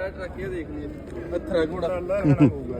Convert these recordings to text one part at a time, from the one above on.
ਘੋੜਾ ਟਰੱਕ ਇਹ ਦੇਖ ਲਈਏ ਹੱਥਰਾ ਘੋੜਾ ਹੋਊਗਾ।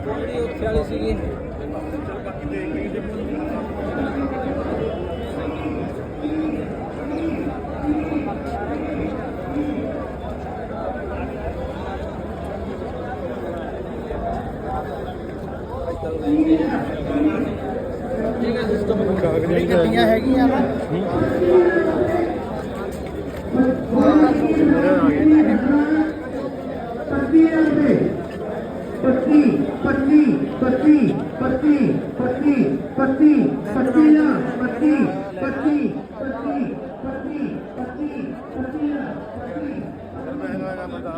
ਜਿਹੜੀ ਉੱਥੇ ਵਾਲੀ ਸੀਗੀ ਠੀਕ ਹੈਗੀਆਂ ਨਾ ਤਸਵੀਰਾਂ ਦੇ ਪੱਤੀ ਪੱਤੀ ਪੱਤੀ ਪੱਤੀ ਪੱਤੀ ਪੱਤੀ ਪੱਤੀਆਂ ਪੱਤੀ ਪੱਤੀ ਪੱਤੀ ਪੱਤੀ ਪੱਤੀ ਪੱਤੀਆਂ ਪੱਤੀ ਮੈਂ ਨਾ ਨਾ ਬਤਾ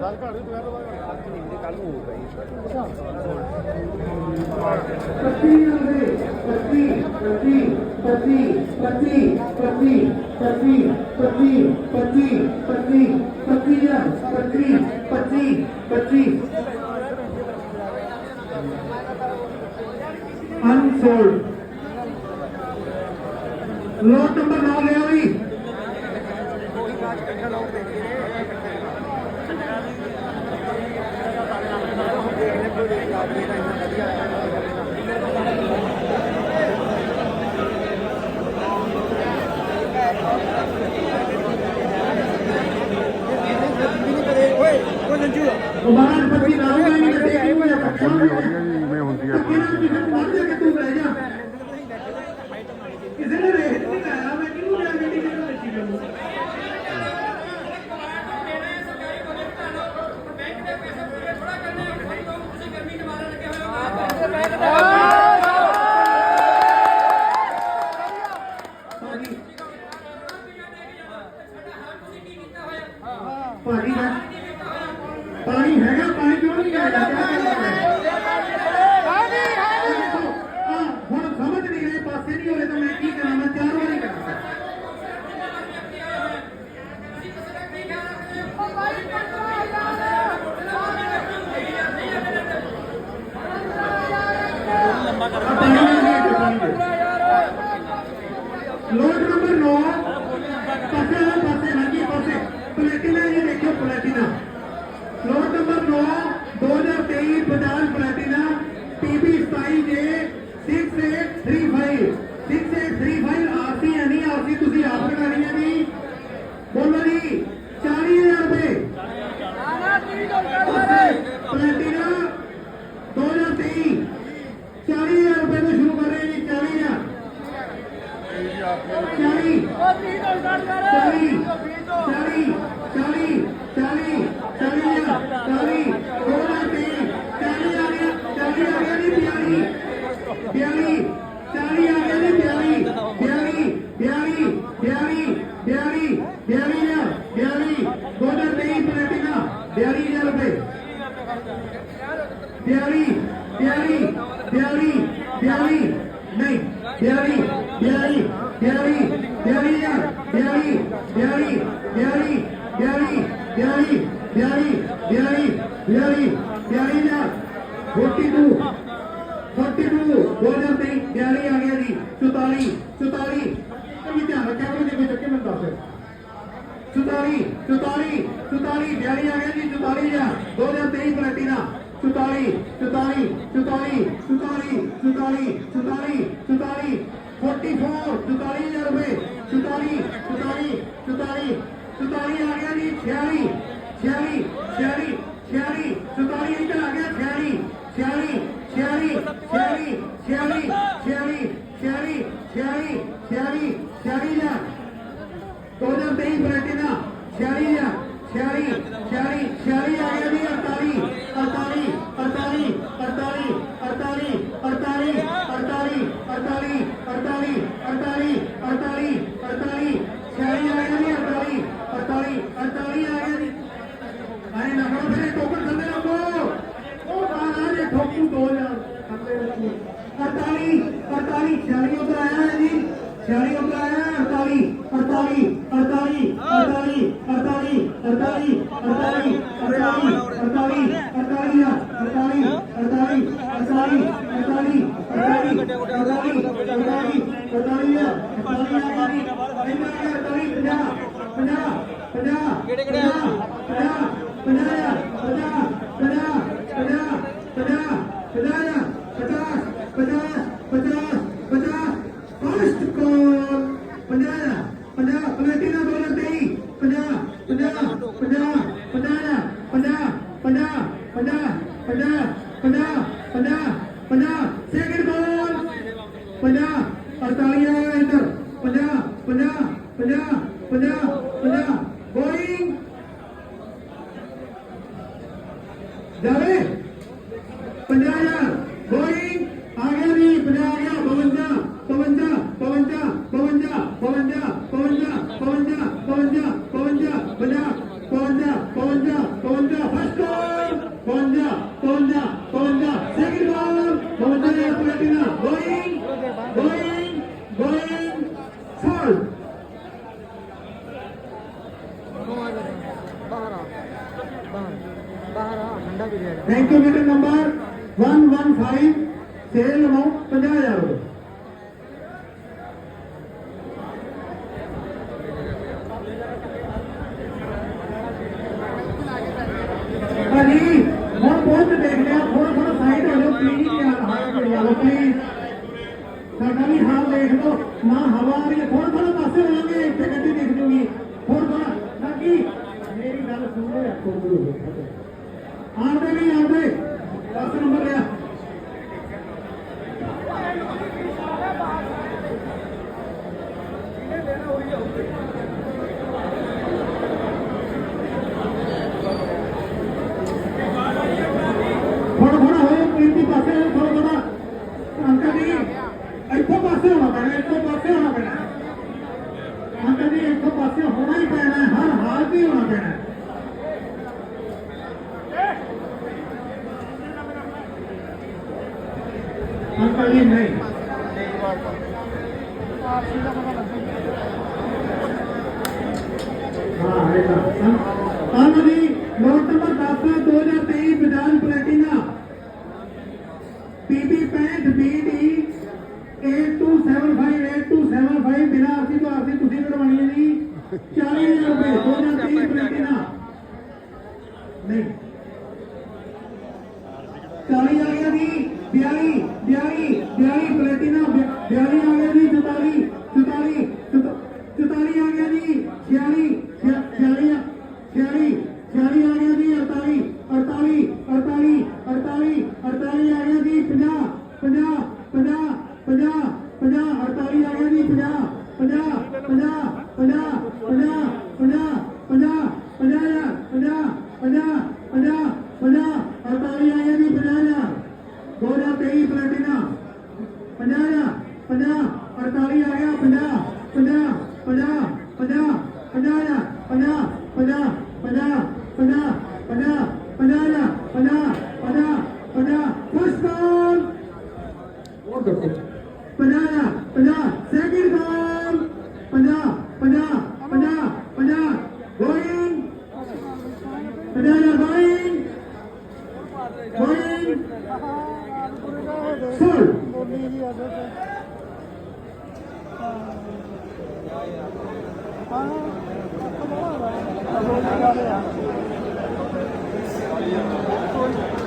ਦਰ ਘੜੀ ਬਗੈਰ चालू हो गई अनसोल्ड लोट नंबर नौ ले हुई Thank you. ਭਾਜੀ ਦਾ ਪਾਣੀ ਹੈਗਾ ਪਾਣੀ ਕਿਉਂ ਨਹੀਂ ਆਇਆ three five 42000 42 2023 ਪਲੈਟੀਨਾ 42000 ਰੁਪਏ 42 42 42 42 ਨਹੀਂ 42 42 42 42000 42 42 42 42 42 42 42 42 42000 42 42 2023 42 ਆ ਗਿਆ ਜੀ 44 44 ਇਹ ਵੀ ਧਿਆਨ ਰੱਖਿਆ ਕਰੋ ਜੇ ਕੋਈ ਚੱਕੇ ਮੈਨੂੰ ਦੱਸ ਦਿਓ 44 ਬਿਆਲੀ ਆ ਗਿਆ 44 ਹਜ਼ਾਰ 2023 ਪਲੈਟੀਨਾ 44 44 44 44 44 44 44 44 44000 ਰੁਪਏ। 44 44 44 44 ਆ ਗਿਆ ਜੀ 46 46 46 46 44 ਇੱਧਰ ਆ ਗਿਆ 46 46 ਜਾਣੀ ਨੰਬਰ ਆਇਆ 48 48 48 48 48 48 48 48 48 48 48 48 48 48 48 48 48 48 50 50 50 50 50 50 50 50 50 ਸੈਕਿੰਡ ਗੋਲ 50 48 ਆਇਆ ਅੰਦਰ 50 50 50 50 50 ਗੋਇੰਗ ਜਾਵੇ। 50000 ਗੋਇੰਗ ਗੋਇੰਗ ਗੋਇੰਗ ਫੋਲ ਬਾਹਰ ਆ ਬਾਹਰ ਬਾਹਰ ਆ ਠੰਡਾ ਵੀ ਰਿਹਾ thank you meter number 115 sale amount 50000 ਰੁਪਏ ਭਾਜੀ ਹੁਣ ਪਹੁੰਚ ਦੇਖਦੇ ਆ ਥੋੜਾ ਥੋੜਾ ਸਾਈਡ ਹੋ ਜਾਓ ਪਲੀਜ਼ ਧਿਆਨ ਹਾਲ ਕਰੀ ਲਓ ਪਲੀਜ਼ ਸਾਡਾ ਵੀ ਹਾਲ ਦੇਖ ਲਓ ਨਾ ਹਵਾ ਆ ਰਹੀ ਹੈ ਥੋੜਾ ਥੋੜਾ ਪਾਸੇ ਹੋ ਜਾਓਗੇ ਇੱਥੇ ਗੱਡੀ ਦਿਖ ਜੂਗੀ। ਥੋੜਾ ਥੋੜਾ ਬਾਕੀ ਮੇਰੀ ਗੱਲ ਸੁਣ ਲਓ ਯਾਰ ਕੋਈ ਆਉਂਦੇ ਨਹੀਂ ਆਉਂਦੇ 10 ਨੰਬਰ ਲਿਆ ਥੋੜਾ ਥੋੜਾ ਹੋਏ ਪ੍ਰਿੰਟੀ ਪਾਸੇ ਹੋਏ ਥੋੜਾ ਥੋੜਾ ਅੰਕਲ ਜੀ ਇੱਥੋਂ ਪਾਸੇ ਹੋਣਾ ਪੈਣਾ ਇੱਥੋਂ ਪਾਸੇ ਹੋਣਾ ਪੈਣਾ ਅੰਕਲ ਜੀ ਇੱਥੋਂ ਪਾਸੇ ਹੋਣਾ ਹੀ ਪੈਣਾ ਹੈ, ਹਰ ਹਾਲ ਹੀ ਹੋਣਾ ਪੈਣਾ ਹੈ। ਅੰਕਲ ਜੀ ਨਹੀਂ ਹਾਂ ਇਹ ਤਾਂ Anand ji note number 10 2023 Bajaj Platina PP 65 BD 8275 8275 ਬਿਨਾ ਅਸੀਂ ਤੋਂ ਅਸੀਂ ਤੁਸੀਂ ਕਰਵਾਣੀ ਹੈ ਜੀ 40000 ਰੁਪਏ 2023 ਪਲੈਟੀਨਾ ਨਹੀਂ 40 ਆ ਗਿਆ ਜੀ 42 42 42 ਪਲੈਟੀਨਾ 42 ਆ ਗਿਆ ਜੀ 44 44 44 ਆ ਗਿਆ ਜੀ 46 46 46 46 ਆ ਗਿਆ ਜੀ 48 48 48 48 48 ਆ ਗਿਆ ਜੀ 50 50 50 50 50 48 ਆ ਗਿਆ ਜੀ 50 50 50 50 50 50 50 50 50 50 50 50 48 ਆ ਗਿਆ ਜੀ 50 2023 ਪਲੈਟੀਨਾ 50 50 48 ਆ ਗਿਆ 50 50 50 50 50 50 50 50 50 50 50 50 50 50 ਪੁਸ਼ਕਰ ਹੋਰ ਦੇਖੋ 50 50 ਸੈਕਿੰਡ ਗੋਲ 50 50 50 50 ਗੋਇੰਗ 50 ਗੋਇੰਗ ਗੋਇੰਗ ਫੁੱਲ ਬੋਲੀ ਜੀ ਆ ਜਾਓ Fazer um melhor